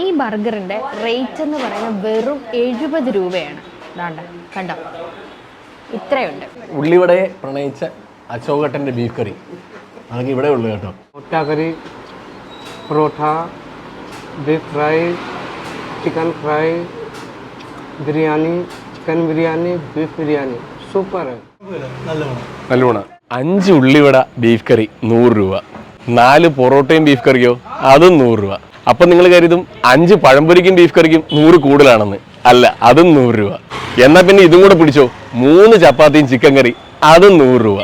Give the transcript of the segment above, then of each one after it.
ഈ ബർഗറിന്റെ റേറ്റ് എന്ന് പറയുന്നത് വെറും എഴുപത് രൂപയാണ്. അതാണ്ട് കണ്ടോ? ഇത്രയുണ്ട്. ഉള്ളിവിടെ പ്രണയിച്ച അശോകട്ടന്റെ ബീഫ് കറി. നമുക്ക് ഇവിടെ ഉള്ളു കേട്ടോ. മുട്ടാക്കറി parotta beef fry chicken fry biryani chicken biryani beef biryani. Super നല്ലോണം അഞ്ച് ഉള്ളിവട ബീഫ് കറി നൂറ് രൂപ. നാല് പൊറോട്ടയും ബീഫ് കറിയോ അതും നൂറ് രൂപ. അപ്പം നിങ്ങൾ കരുതും അഞ്ച് പഴംപൊരിക്കും ബീഫ് കറിക്കും നൂറ് കൂടുതലാണെന്ന്. അല്ല അതും നൂറ് രൂപ. എന്നാൽ പിന്നെ ഇതും കൂടെ പിടിച്ചോ. മൂന്ന് ചപ്പാത്തിയും ചിക്കൻ കറി അതും നൂറ് രൂപ.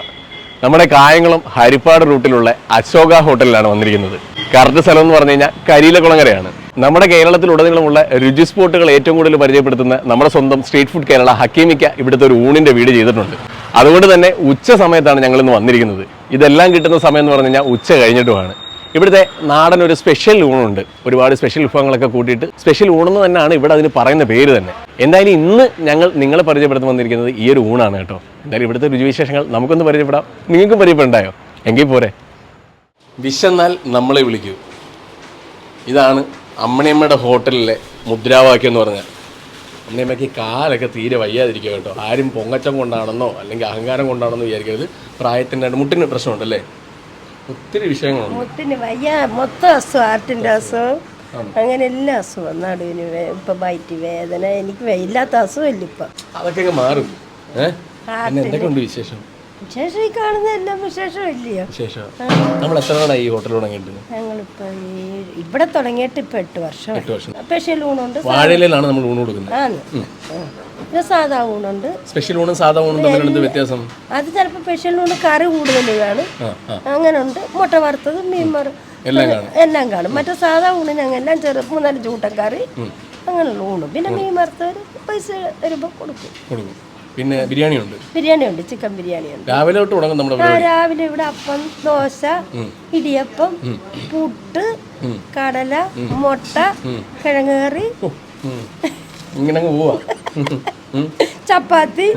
നമ്മുടെ കായംകുളം ഹരിപ്പാട് റൂട്ടിലുള്ള അശോക ഹോട്ടലിലാണ് വന്നിരിക്കുന്നത്. കറക്റ്റ് സ്ഥലം എന്ന് പറഞ്ഞു കഴിഞ്ഞാൽ കരിയിലക്കുളങ്ങരയാണ് നമ്മുടെ കേരളത്തിലുടനീളമുള്ള രുചി സ്പോട്ടുകൾ ഏറ്റവും കൂടുതൽ പരിചയപ്പെടുത്തുന്ന നമ്മുടെ സ്വന്തം സ്ട്രീറ്റ് ഫുഡ് കേരള ഹക്കീമിക്ക ഇവിടുത്തെ ഒരു ഊണിന്റെ വീട് ചെയ്തിട്ടുണ്ട്. അതുകൊണ്ട് തന്നെ ഉച്ച സമയത്താണ് ഞങ്ങൾ ഇന്ന് വന്നിരിക്കുന്നത്. ഇതെല്ലാം കിട്ടുന്ന സമയം എന്ന് പറഞ്ഞു കഴിഞ്ഞാൽ ഉച്ച കഴിഞ്ഞിട്ടുമാണ്. ഇവിടുത്തെ നാടൻ ഒരു സ്പെഷ്യൽ ഊണുണ്ട്. ഒരുപാട് സ്പെഷ്യൽ വിഭവങ്ങളൊക്കെ കൂട്ടിയിട്ട് സ്പെഷ്യൽ ഊണെന്ന് തന്നെയാണ് ഇവിടെ അതിന് പറയുന്ന പേര് തന്നെ. എന്തായാലും ഇന്ന് ഞങ്ങൾ നിങ്ങളെ പരിചയപ്പെടുത്തി വന്നിരിക്കുന്നത് ഈ ഒരു ഊണാണ് കേട്ടോ. എന്തായാലും ഇവിടുത്തെ രുചിവിശേഷങ്ങൾ നമുക്കൊന്ന് പരിചയപ്പെടാം. നിങ്ങൾക്കും പരിചയപ്പെടണ്ടായോ? എങ്കിൽ പോരെ. വിശന്നാൽ നമ്മളെ വിളിക്കൂ. ഇതാണ് അമ്മണിയമ്മയുടെ ഹോട്ടലിലെ മുദ്രാവാക്യം എന്ന് പറഞ്ഞാൽ. അമ്മണിയമ്മയ്ക്ക് കാലൊക്കെ തീരെ വയ്യാതിരിക്കുക കേട്ടോ. ആരും പൊങ്ങച്ചം കൊണ്ടാണെന്നോ അല്ലെങ്കിൽ അഹങ്കാരം കൊണ്ടാണെന്നോ വിചാരിക്കരുത്. പ്രായത്തിന്റെ മുട്ടിന് പ്രശ്നമുണ്ടല്ലേ? ഒത്തിരി വിഷയങ്ങളുണ്ട്. മുത്തിന് വയ്യ മൊത്തം അസുഖം ആർട്ടിന്റെ അസുഖം. അങ്ങനെ എല്ലാ അസുഖം നടുവിന് ഇപ്പൊ വയറ്റ് വേദന എനിക്ക് ഇല്ലാത്ത അസുഖമില്ല ഇപ്പം. അതൊക്കെ മാറും. ഏഹ് പിന്നെ എന്തൊക്കെയുണ്ട് വിശേഷം? വിശേഷം ഈ കാണുന്ന എല്ലാം വിശേഷം ഇല്ലയോ? വിശേഷം. നമ്മൾ എത്ര നാളായി ഈ ഹോട്ടൽ തുടങ്ങിയിട്ട് ഞങ്ങളിപ്പോ ഇവിടെ തുടങ്ങിയിട്ട് ഇപ്പൊ എട്ട് വർഷം എട്ട് വർഷം. സ്പെഷ്യൽ ഊണുണ്ട് വാഴയിലാണ് നമ്മൾ ഊണ് കൊടുക്കുന്നത്. ആണ്. പിന്നെ സാധാ ഊണുണ്ട്. സ്പെഷ്യൽ ഊണും സാധാ ഊണും തമ്മിലുള്ള എന്ത് വ്യത്യാസം? അത് ചിലപ്പോൾ സ്പെഷ്യൽ ഊണ് കറി കൂടുതൽ കാണും അങ്ങനെ ഉണ്ട് മുട്ട വറുത്തത് മീൻ വറ എല്ലാം കാണും. എല്ലാം കാണും. മറ്റേ സാധാ ഊണിന് അങ്ങനെ എല്ലാം ചെറു മൂന്നാൽ ചൂട്ടൻ കറി അങ്ങനെയുള്ള ഊണും. പിന്നെ മീൻ വറുത്തവർ പൈസ വരുമ്പോൾ കൊടുക്കും. പിന്നെ ബിരിയാണി ഉണ്ട്. ബിരിയാണി ഉണ്ട് ചിക്കൻ ബിരിയാണി ഉണ്ട്. രാവിലെ തൊട്ട് തുടങ്ങും നമ്മുടെ രാവിലെ ഇവിടെ അപ്പം ദോശ ഇടിയപ്പം പുട്ട് കടല മുട്ട കിഴങ്ങ് കറി. ഇങ്ങനെ പോവാ. ചപ്പാത്തി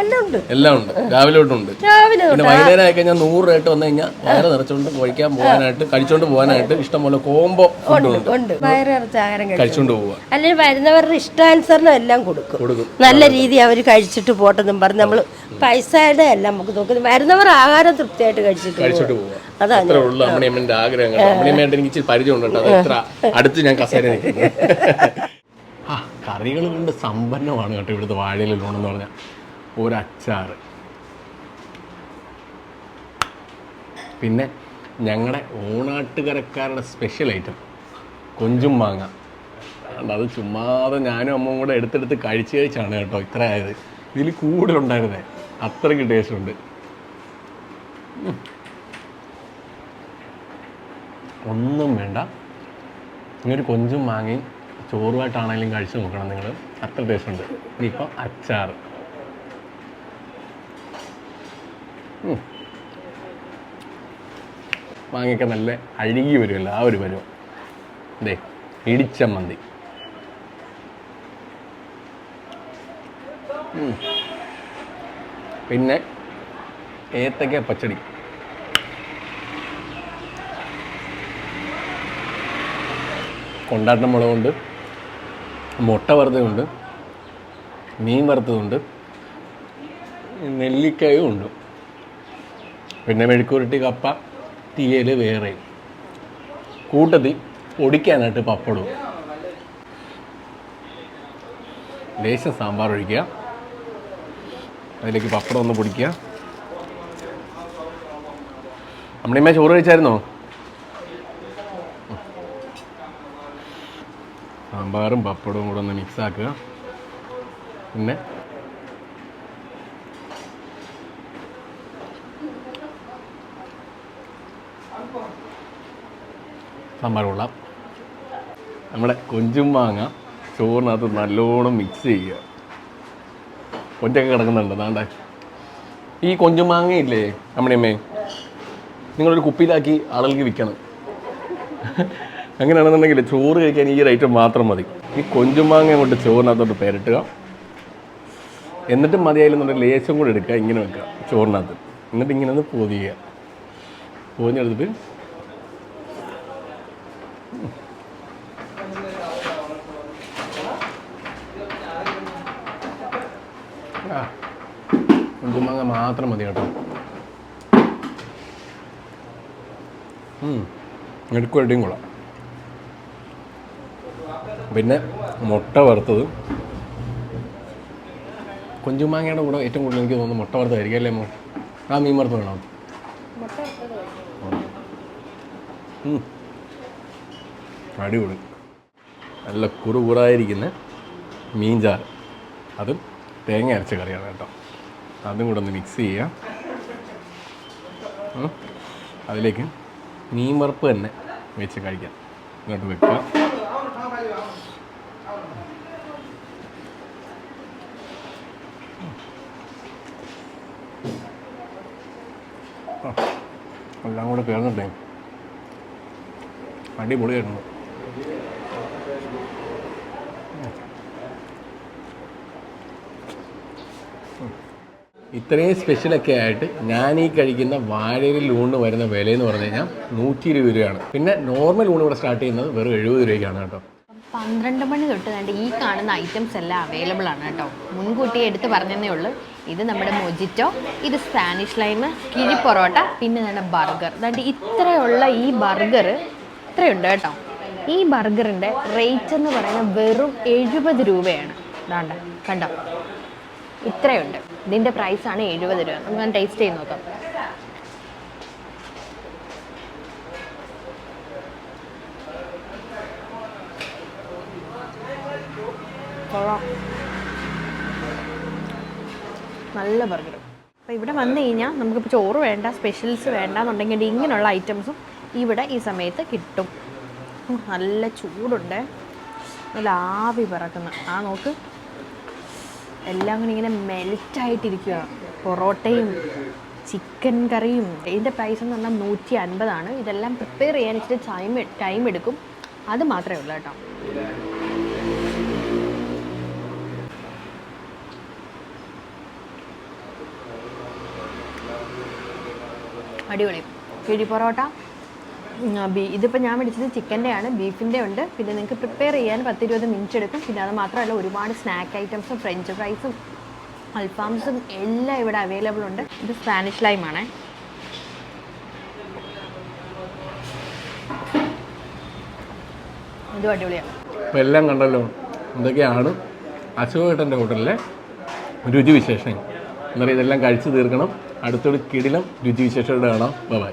എല്ലാം ഉണ്ട്. എല്ലാം ഉണ്ട്. രാവിലെ തൊട്ടുണ്ട് രാവിലെ പിന്നെ വൈകുന്നേരം ആയി കഴിഞ്ഞാൽ നൂറ് രൂപ വന്നു കഴിഞ്ഞാൽ വയറ് നിറച്ചുകൊണ്ട് കഴിക്കാൻ പോകാനായിട്ട് കഴിച്ചോണ്ട് പോകാനായിട്ട് ഇഷ്ടംപോലെ കോംബോ ഉണ്ട് വയറ് ആഹാരം കഴിച്ചോണ്ട് പോവുക അല്ലെങ്കിൽ വരുന്നവരുടെ ഇഷ്ടാനുസരണം എല്ലാം കൊടുക്കും. കൊടുക്കും. നല്ല രീതി അവർ കഴിച്ചിട്ട് പോട്ടെന്നും പറഞ്ഞ് നമ്മൾ പൈസയുടെ എല്ലാം നമുക്ക് നോക്കുന്നത് വരുന്നവർ ആഹാരം തൃപ്തിയായിട്ട് കഴിച്ചിട്ട് കഴിച്ചിട്ട് പോവാ. പോവുക അത്രേ ഉള്ളൂ അമ്മണിയമ്മന്റെ ആഗ്രഹങ്ങൾ. അമ്മണിയമ്മയായിട്ട് എനിക്ക് പരിചയം ഉണ്ട് അത് എത്ര അടുത്ത് ഞാൻ കസേര നിൽക്കുന്നത് ആ കറികൾ കൊണ്ട് സമ്പന്നമാണ് കേട്ടോ ഇവിടുത്തെ വാഴയില ലോണെന്ന് പറഞ്ഞാൽ ഒരച്ചാർ പിന്നെ ഞങ്ങളുടെ ഓണാട്ടുകരക്കാരുടെ സ്പെഷ്യൽ ഐറ്റം കൊഞ്ചും മാങ്ങ. അത് ചുമ്മാതെ ഞാനും അമ്മയും കൂടെ എടുത്തെടുത്ത് കഴിച്ച് കഴിച്ചാണ് കേട്ടോ ഇത്ര ആയത് ഇതിൽ കൂടുതലുണ്ടായിരുന്നേ. അത്രയ്ക്ക് ടേസ്റ്റ് ഉണ്ട്. ഒന്നും വേണ്ട. ഇങ്ങനൊരു കൊഞ്ചും മാങ്ങയും ചോറുമായിട്ടാണെങ്കിലും കഴിച്ചു നോക്കണം നിങ്ങൾ. അത്ര ടേസ്റ്റ് ഉണ്ട് ഇനിയിപ്പോൾ അച്ചാർ. മാങ്ങയൊക്കെ നല്ല അഴുകി വരുമല്ലോ ആ ഒരു പരുവം. ദേ ഇടിച്ച മന്തി. പിന്നെ ഏത്തക്ക പച്ചടി. കൊണ്ടാട്ടം മുളകുണ്ട്. മുട്ട വറുത്തതുണ്ട് മീൻ വറുത്തതുണ്ട് നെല്ലിക്കായും ഉണ്ട്. പിന്നെ മെഴുക്കുരുട്ടി കപ്പ തീയൽ വേറെ. കൂട്ടത്തിൽ ഒടിക്കാനായിട്ട് പപ്പടവും. ലേശം സാമ്പാർ ഒഴിക്കുക. അതിലേക്ക് പപ്പടം ഒന്ന് പൊടിക്കുക. അമ്മണിയമ്മ ചോറ് കഴിച്ചായിരുന്നോ? സാമ്പാറും പപ്പടവും കൂടെ ഒന്ന് മിക്സ് ആക്കുക പിന്നെ സാമ്പാർ കൊള്ളാം. നമ്മുടെ കൊഞ്ചും മാങ്ങ ചോറിനകത്ത് നല്ലോണം മിക്സ് ചെയ്യുക. കൊഞ്ചൊക്കെ കിടക്കുന്നുണ്ട് നാണ്ട ഈ കൊഞ്ചും മാങ്ങ ഇല്ലേ അമ്മേ? നിങ്ങളൊരു കുപ്പിയിലാക്കി ആളുകൾക്ക് വിൽക്കണം. അങ്ങനെയാണെന്നുണ്ടെങ്കിൽ ചോറ് കഴിക്കാൻ ഈ ഒരു ഐറ്റം മാത്രം മതി. ഈ കൊഞ്ചുമാങ്ങ കൊണ്ട് ചോറിനകത്തോട്ട് പേരിട്ടുക. എന്നിട്ട് മതിയായില്ലെന്നുണ്ടെങ്കിൽ ലേശം കൂടെ എടുക്കുക ഇങ്ങനെ വെക്കുക ചോറിനകത്ത്. എന്നിട്ട് ഇങ്ങനെ ഒന്ന് പൊതിയുക. പൊതിഞ്ഞെടുത്തിട്ട് കൊഞ്ചുമാങ്ങ മാത്രം മതി കേട്ടോ. എടുക്കും കൊള്ളാം. പിന്നെ മുട്ട വറുത്തത്. കുഞ്ചുമാങ്ങയുടെ കൂടെ ഏറ്റവും കൂടുതൽ എനിക്ക് തോന്നുന്നു മുട്ട വറുത്തതായിരിക്കും അല്ലേ ആ മീൻ വറുത്ത് വേണം. അടിപൊളി. നല്ല കുറുകുറായിരിക്കുന്ന മീൻചാറ്. അത് തേങ്ങ അരച്ച കറിയാണ് കേട്ടോ. അതും കൂടെ ഒന്ന് മിക്സ് ചെയ്യാം. അതിലേക്ക് മീൻ വറുപ്പ് തന്നെ വെച്ച് കഴിക്കാം. ഇങ്ങോട്ട് വെക്കുക. എല്ലാം കൂടെ ചേർന്നിട്ടേ അടിപൊളിയായിരുന്നു ഇത്രയും സ്പെഷ്യലൊക്കെ ആയിട്ട് ഞാൻ ഈ കഴിക്കുന്ന വാഴയിൽ ഊണ് വരുന്ന വില എന്ന് പറഞ്ഞു കഴിഞ്ഞാൽ നൂറ്റി ഇരുപത് രൂപയാണ്. പിന്നെ നോർമൽ ഊണ് ഇവിടെ സ്റ്റാർട്ട് ചെയ്യുന്നത് വെറും എഴുപത് രൂപയ്ക്കാണ് കേട്ടോ. പന്ത്രണ്ട് മണി തൊട്ട് കണ്ട് ഈ കാണുന്ന ഐറ്റംസ് എല്ലാം അവൈലബിൾ ആണ് കേട്ടോ. മുൻകൂട്ടി എടുത്ത് പറഞ്ഞതേ ഉള്ളൂ. ഇത് നമ്മുടെ മൊജിറ്റോ ഇത് സ്പാനിഷ് ലൈം കിഴി പൊറോട്ട പിന്നെ നമ്മുടെ ബർഗർ. ദാണ്ട് ഇത്രയുള്ള ഈ ബർഗർ ഇത്രയുണ്ട് കേട്ടോ. ഈ ബർഗറിന്റെ റേറ്റ് എന്ന് പറയുന്നത് വെറും എഴുപത് രൂപയാണ്. ദാണ്ട കണ്ടോ? ഇത്രയുണ്ട്. ഇതിന്റെ ആണ് എഴുപത് രൂപ. നമുക്ക് ടേസ്റ്റ് ചെയ്ത് നോക്കാം. കൊള്ളാം. നല്ല ബർഗർ അപ്പോൾ ഇവിടെ വന്നു കഴിഞ്ഞാൽ നമുക്കിപ്പോൾ ചോറ് വേണ്ട സ്പെഷ്യൽസ് വേണ്ട എന്നുണ്ടെങ്കിൽ ഇങ്ങനെയുള്ള ഐറ്റംസും ഇവിടെ ഈ സമയത്ത് കിട്ടും. നല്ല ചൂടുണ്ട്. നല്ല ആവി പറക്കുന്നു. ആ നോക്ക്. എല്ലാം കൂടി ഇങ്ങനെ മെൽറ്റായിട്ടിരിക്കുക പൊറോട്ടയും ചിക്കൻ കറിയും. ഇതിന്റെ പ്രൈസ് എന്ന് പറഞ്ഞാൽ നൂറ്റി അൻപതാണ് ഇതെല്ലാം പ്രിപ്പയർ ചെയ്യാൻ ഇച്ചിരി ടൈം ടൈം എടുക്കും. അത് മാത്രമേ ഉള്ളൂ കേട്ടോ. അടിപൊളി. കിഴി പൊറോട്ട. ബീ ഇതിപ്പോൾ ഞാൻ മേടിച്ചത് ചിക്കന്റെ ആണ് ബീഫിന്റെ ഉണ്ട് പിന്നെ നിങ്ങൾക്ക് പ്രിപ്പയർ ചെയ്യാൻ പത്തിരുപത് മിനിറ്റ് എടുക്കും. പിന്നെ അത് മാത്രമല്ല ഒരുപാട് സ്നാക്ക് ഐറ്റംസും ഫ്രഞ്ച് ഫ്രൈസും അൽഫാംസും എല്ലാം ഇവിടെ അവൈലബിൾ ഉണ്ട്. ഇത് സ്പാനിഷ് ലൈമാണേ ഇതും അടിപൊളിയാണ് എല്ലാം കണ്ടല്ലോ എന്തൊക്കെയാണ്? അശോകേട്ടന്റെ ഹോട്ടലിലെ രുചിവിശേഷങ്ങൾ. എന്താ പറയുക ഇതെല്ലാം കഴിച്ചു തീർക്കണം. അടുത്തൊരു കിടിലം രുചിവിശേഷങ്ങളുടെ കാണാം. ബൈ